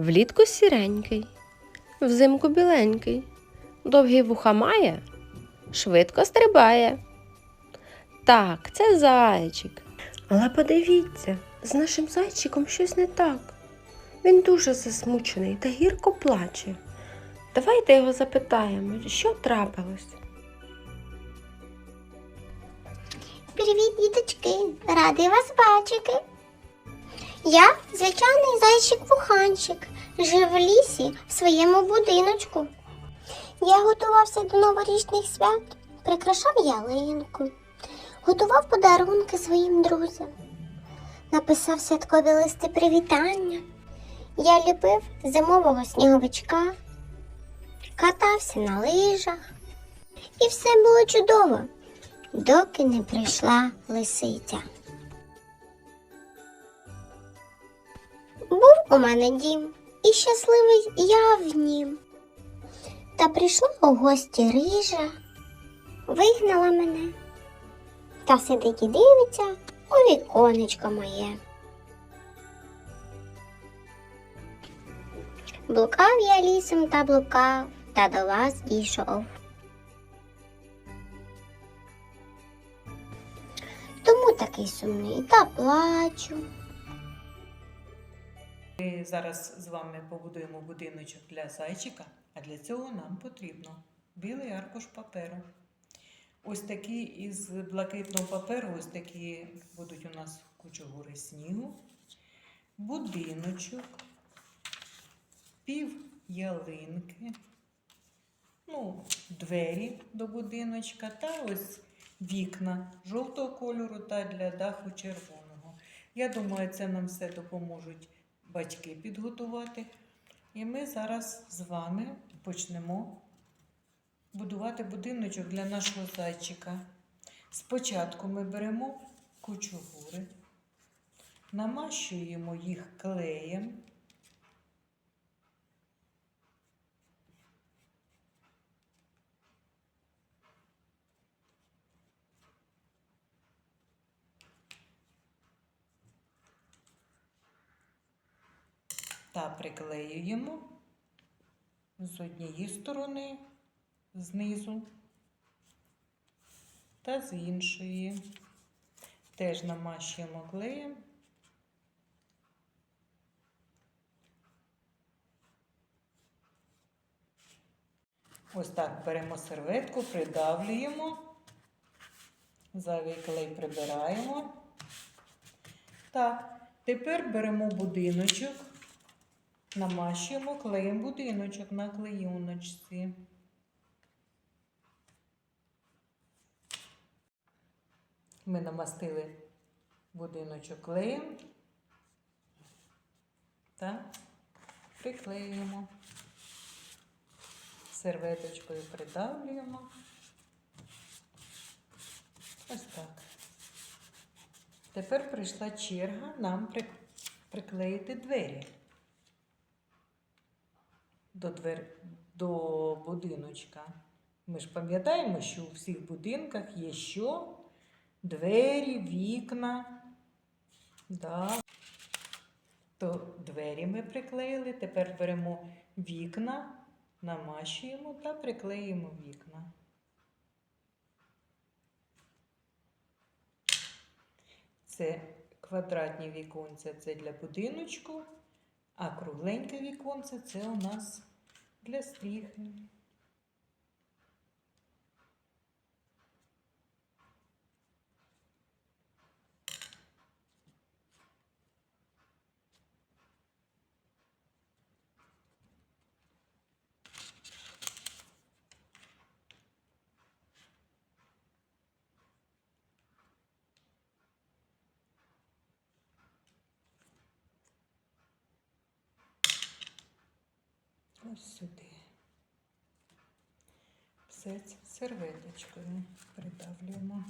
Влітку сіренький, взимку біленький, довгі вуха має, швидко стрибає. Так, це зайчик. Але подивіться, з нашим зайчиком щось не так. Він дуже засмучений та гірко плаче. Давайте його запитаємо, що трапилось. Привіт, діточки! Радий вас бачити. Я звичайний зайчик-вуханчик, жив в лісі в своєму будиночку. Я готувався до новорічних свят, прикрашав ялинку, готував подарунки своїм друзям, написав святкові листи привітання. Я ліпив зимового сніговичка, катався на лижах. І все було чудово доки не прийшла лисиця. У мене дім, і щасливий я в нім. Та прийшла у гості рижа, вигнала мене та сидить і дивиться у віконечко моє. Блукав я лісом та блукав, та до вас дійшов. Тому такий сумний та плачу. Ми зараз з вами побудуємо будиночок для зайчика, а для цього нам потрібно білий аркуш паперу. Ось такі із блакитного паперу, ось такі будуть у нас кучугури снігу, будиночок, пів ялинки, ну, двері до будиночка та ось вікна жовтого кольору та для даху червоного. Я думаю, це нам все допоможуть батьки підготувати. І ми зараз з вами почнемо будувати будиночок для нашого зайчика. Спочатку ми беремо кучугури, намащуємо їх клеєм. Та приклеюємо з однієї сторони, знизу та з іншої. Теж намащуємо клеєм. Ось так беремо серветку, придавлюємо, зайвий клей прибираємо. Так, тепер беремо будиночок. Намащуємо клеєм будиночок на клеюночці. Ми намастили будиночок клеєм та приклеюємо. Серветочкою придавлюємо. Ось так. Тепер прийшла черга нам при- приклеїти двері до, двер... до будиночка. Ми ж пам'ятаємо, що у всіх будинках є що? Двері, вікна. Да. То двері ми приклеїли. Тепер беремо вікна, намащуємо та приклеїмо вікна. Це квадратні віконця це для будиночку, а кругленьке віконце це у нас для стріхи. Ось сюди. Все це серветочкою придавлюємо.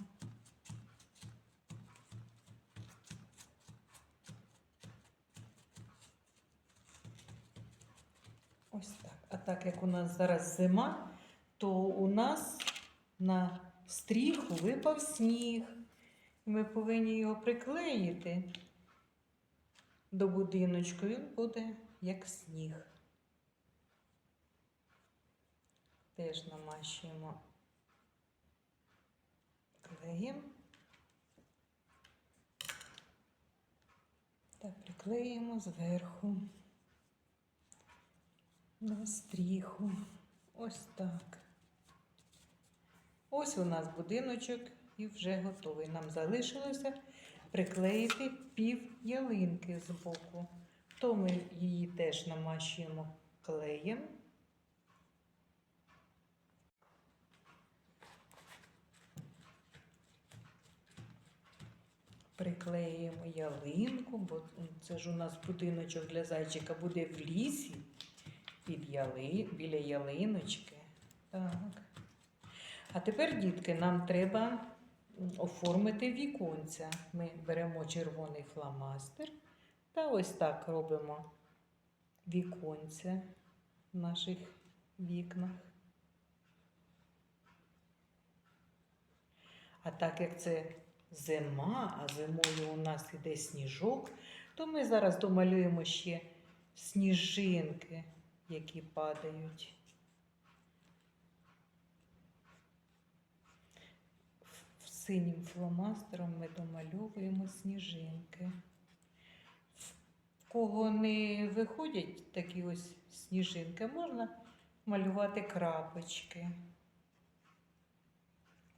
Ось так. А так як у нас зараз зима, то у нас на стріху випав сніг. Ми повинні його приклеїти до будиночку, він буде як сніг. Теж намащуємо клеєм та приклеїмо зверху на стріху. Ось так. Ось у нас будиночок і вже готовий. Нам залишилося приклеїти пів ялинки з боку. То ми її теж намащуємо клеєм. Приклеїмо ялинку, бо це ж у нас будиночок для зайчика буде в лісі під яли... біля ялиночки. Так. А тепер, дітки, нам треба оформити віконця. Ми беремо червоний фломастер та ось так робимо віконця в наших вікнах. А так як це зима, а зимою у нас іде сніжок, то ми зараз домалюємо ще сніжинки, які падають. Синім фломастером ми домальовуємо сніжинки. В кого не виходять такі ось сніжинки, можна малювати крапочки.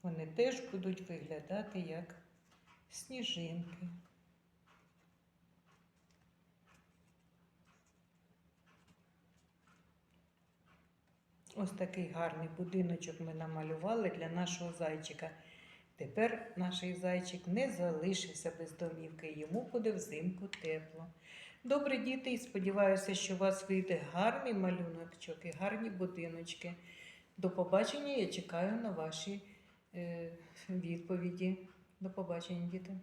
Вони теж будуть виглядати як сніжинки. Ось такий гарний будиночок ми намалювали для нашого зайчика. Тепер наш зайчик не залишився без домівки, йому буде взимку тепло. Добре, діти, і сподіваюся, що у вас вийде гарний малюночок і гарні будиночки. До побачення, я чекаю на ваші е, відповіді. До побачення, діти.